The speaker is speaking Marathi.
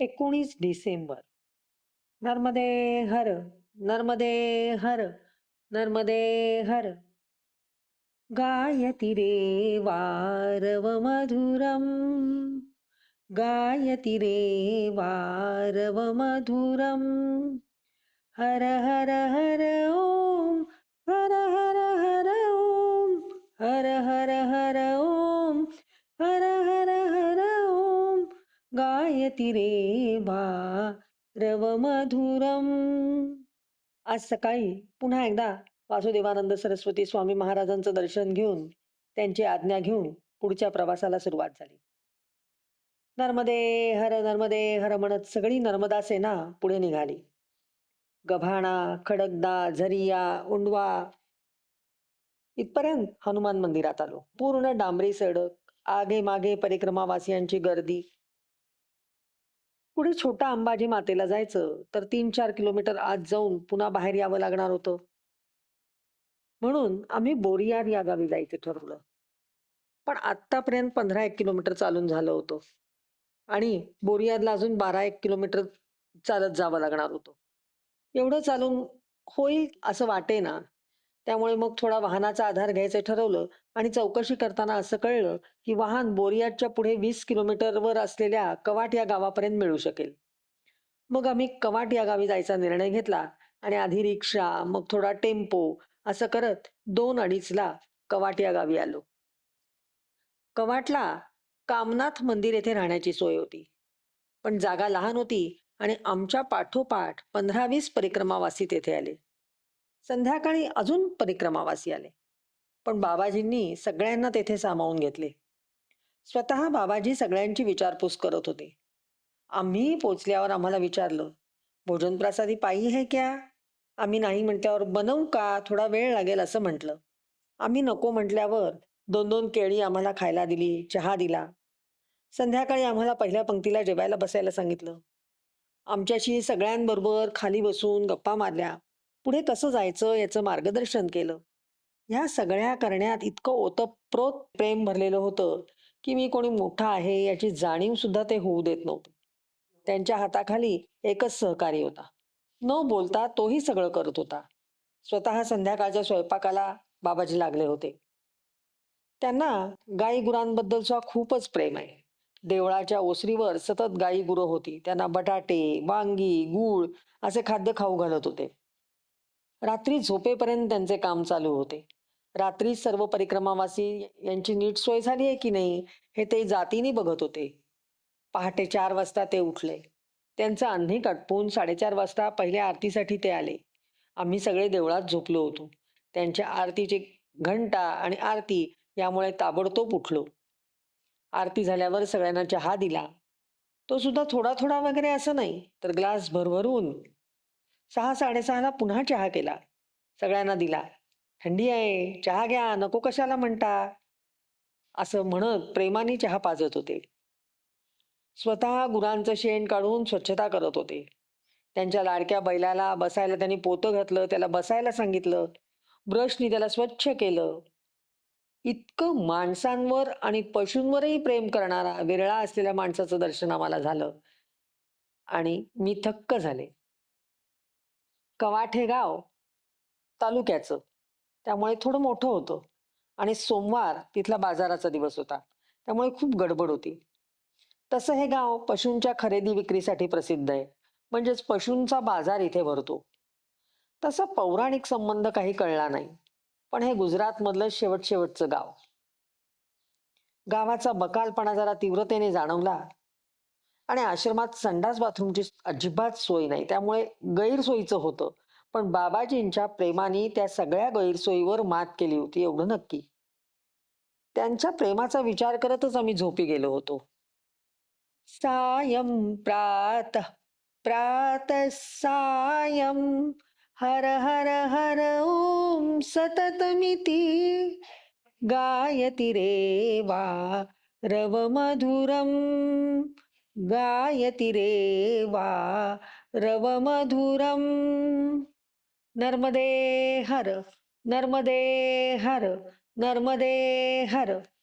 एकोणीस डिसेंबर. नर्मदे हर नर्मदे हर नर्मदे हर. गायति रे वारव मधुरम. गायति रे वारव मधुरम. हर हर हर ओम हर हर हर ओम. हर हर हर ओम हर हर गायति रे रव मधुरम आज सकाळी पुन्हा एकदा वासुदेवानंद सरस्वती स्वामी महाराजांचं दर्शन घेऊन त्यांची आज्ञा घेऊन पुढच्या प्रवासाला सुरुवात झाली. नर्मदे हर नर्मदे हर म्हणत सगळी नर्मदा सेना पुढे निघाली. गभाणा खडकदा झरिया उंडवा. इथपर्यंत हनुमान मंदिरात आलो. पूर्ण डांबरी सडक आगे मागे परिक्रमावासियांची गर्दी पुढे छोटा अंबाजी मातेला जायचं? तर तीन चार किलोमीटर आत जाऊन पुन्हा बाहेर यावं लागणार होतं. म्हणून आम्ही बोरियार या गावी जायचं ठरवलं. पण आतापर्यंत पंधरा एक किलोमीटर चालून झालं होतं. आणि बोरियारला अजून बारा एक किलोमीटर चालत जावं लागणार होतं. एवढं चालून होईल असं वाटे ना त्यामुळे मग थोडा वाहनाचा आधार घ्यायचं ठरवलं आणि चौकशी करताना असं कळलं की वाहन बोरियाटच्या पुढे वीस किलोमीटरवर असलेल्या कवाट या गावापर्यंत मिळू शकेल. मग आम्ही कवाट या गावी जायचा निर्णय घेतला आणि आधी रिक्षा मग थोडा टेम्पो असं करत दोन अडीचला कवाट या गावी आलो. कवाटला कामनाथ मंदिर येथे राहण्याची सोय होती. पण जागा लहान होती आणि आमच्या पाठोपाठ पंधरा वीस परिक्रमावासी तेथे आले. संध्याकाळी अजून परिक्रमावासी आले. पण बाबाजींनी सगळ्यांना तेथे सामावून घेतले. स्वतः बाबाजी सगळ्यांची विचारपूस करत होते. आम्ही पोचल्यावर आम्हाला विचारलं भोजन प्रसादी पायी आहे क्या? आम्ही नाही म्हटल्यावर बनवू का? थोडा वेळ लागेल असं म्हटलं. आम्ही नको म्हटल्यावर दोन दोन केळी आम्हाला खायला दिली चहा दिला. संध्याकाळी आम्हाला पहिल्या पंक्तीला जेवायला बसायला सांगितलं. आमच्याशी सगळ्यांबरोबर खाली बसून गप्पा मारल्या. पुढे कसं जायचं याचं मार्गदर्शन केलं. ह्या सगळ्या करण्यात इतकं ओतप्रोत प्रेम भरलेलं होतं की मी कोणी मोठा आहे याची जाणीव सुद्धा ते होऊ देत नव्हते. त्यांच्या हाताखाली एकच सहकारी होता. न बोलता तोही सगळं करत होता. स्वतः संध्याकाळच्या स्वयंपाकाला बाबाजी लागले होते. त्यांना गाई गुरांबद्दलचा खूपच प्रेम आहे. देवळाच्या ओसरीवर सतत गाई गुरं होती. त्यांना बटाटे वांगी गूळ असे खाद्य खाऊ घालत होते. रात्री झोपेपर्यंत त्यांचे काम चालू होते. रात्री सर्व परिक्रमावासी यांची नीट सोय झाली आहे की नाही हे ते जातीने बघत होते. पहाटे चार वाजता ते उठले. त्यांचा अंधी कटपून साडेचार वाजता पहिल्या आरतीसाठी ते आले. आम्ही सगळे देवळात झोपलो होतो. त्यांच्या आरतीची घंटा आणि आरती यामुळे ताबडतोब उठलो. आरती झाल्यावर सगळ्यांना चहा दिला. तो सुद्धा थोडा थोडा वगैरे असं नाही तर ग्लास भरभरून सहा साडेसहाला पुन्हा चहा केला. सगळ्यांना दिला. थंडी आहे. चहा घ्या. नको कशाला म्हणता. असं म्हणत प्रेमाने चहा पाजत होते. स्वतः गुरांचं शेण काढून स्वच्छता करत होते. त्यांच्या लाडक्या बैलाला बसायला त्यांनी पोतं घातलं त्याला बसायला सांगितलं. ब्रशनी त्याला स्वच्छ केलं. इतकं माणसांवर आणि पशूंवरही प्रेम करणारा विरळा असलेल्या माणसाचं दर्शन आम्हाला झालं. आणि मी थक्क झाले. कवाठ हे गाव तालुक्याचं. त्यामुळे थोडं मोठं होतं. आणि सोमवार तिथला बाजाराचा दिवस होता. त्यामुळे खूप गडबड होती. तसं हे गाव पशूंच्या खरेदी विक्रीसाठी प्रसिद्ध आहे. म्हणजेच पशूंचा बाजार इथे भरतो. तसा पौराणिक संबंध काही कळला नाही. पण हे गुजरातमधलं शेवट शेवटचं गाव. गावाचा बकालपणा जरा तीव्रतेने जाणवला. आणि आश्रमात संडास बाथरूमची अजिबात सोय नाही. त्यामुळे गैरसोयीचं होतं. पण बाबाजींच्या प्रेमाने त्या सगळ्या गैरसोयीवर मात केली होती एवढं नक्की. त्यांच्या प्रेमाचा विचार करतच आम्ही झोपी गेलो होतो. सायं प्रात प्रात सायं हर हर हर ओम सततमिती गायती रे वा रव मधुरम. गायति रे वा रवमधुरम। नर्मदे हर नर्मदे हर नर्मदे हर।